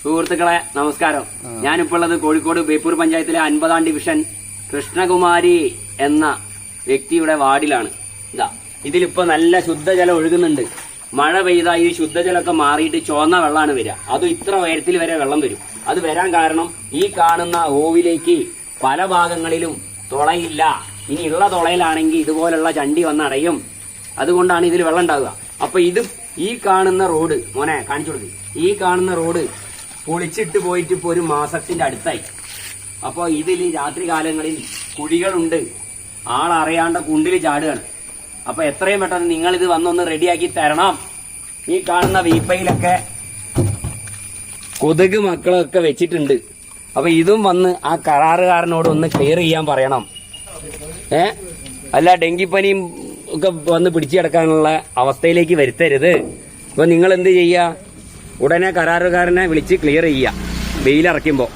സുഹൃത്തുക്കളെ നമസ്കാരം. ഞാനിപ്പോൾ ഉള്ളത് കോഴിക്കോട് ബേപ്പൂർ പഞ്ചായത്തിലെ അൻപതാം ഡിവിഷൻ കൃഷ്ണകുമാരി എന്ന വ്യക്തിയുടെ വാർഡിലാണ്. ഇതാ ഇതിലിപ്പോ നല്ല ശുദ്ധജലം ഒഴുകുന്നുണ്ട്. മഴ പെയ്താൽ ഈ ശുദ്ധജലമൊക്കെ മാറിയിട്ട് ചുവന്ന വെള്ളമാണ് വരിക. അത് ഇത്ര ഉയരത്തിൽ വരെ വെള്ളം വരും. അത് വരാൻ കാരണം ഈ കാണുന്ന ഓവിലേക്ക് പല ഭാഗങ്ങളിലും തുളയില്ല. ഇനി ഉള്ള തുളയിലാണെങ്കിൽ ഇതുപോലുള്ള ചണ്ടി വന്നടയും. അതുകൊണ്ടാണ് ഇതിൽ വെള്ളം ഉണ്ടാകുക അപ്പൊ ഇത് ഈ കാണുന്ന റോഡ് മോനെ കാണിച്ചു കൊടുക്ക്. ഈ കാണുന്ന റോഡ് പൊളിച്ചിട്ട് പോയിട്ട് ഇപ്പൊ ഒരു മാസത്തിന്റെ അടുത്തായി. അപ്പൊ ഇതിൽ രാത്രി കാലങ്ങളിൽ കുഴികളുണ്ട്. ആളറിയാണ്ട കുണ്ടിൽ ചാടുകയാണ്. അപ്പൊ എത്രയും പെട്ടെന്ന് നിങ്ങൾ ഇത് വന്നൊന്ന് റെഡിയാക്കി തരണം. ഈ കാണുന്ന വീപ്പയിലൊക്കെ കൊതുക് മക്കളൊക്കെ വെച്ചിട്ടുണ്ട്. അപ്പൊ ഇതും വന്ന് ആ കരാറുകാരനോട് ഒന്ന് ക്ലിയർ ചെയ്യാൻ പറയണം. ഏ? അല്ല ഡെങ്കിപ്പനിയും ഒക്കെ വന്ന് പിടിച്ചു കിടക്കാനുള്ള അവസ്ഥയിലേക്ക് വരുത്തരുത്. അപ്പൊ നിങ്ങൾ എന്ത് ചെയ്യുക? ഉടനെ കരാറുകാരനെ വിളിച്ച് ക്ലിയർ ചെയ്യുക. വെയിലിറക്കുമ്പോൾ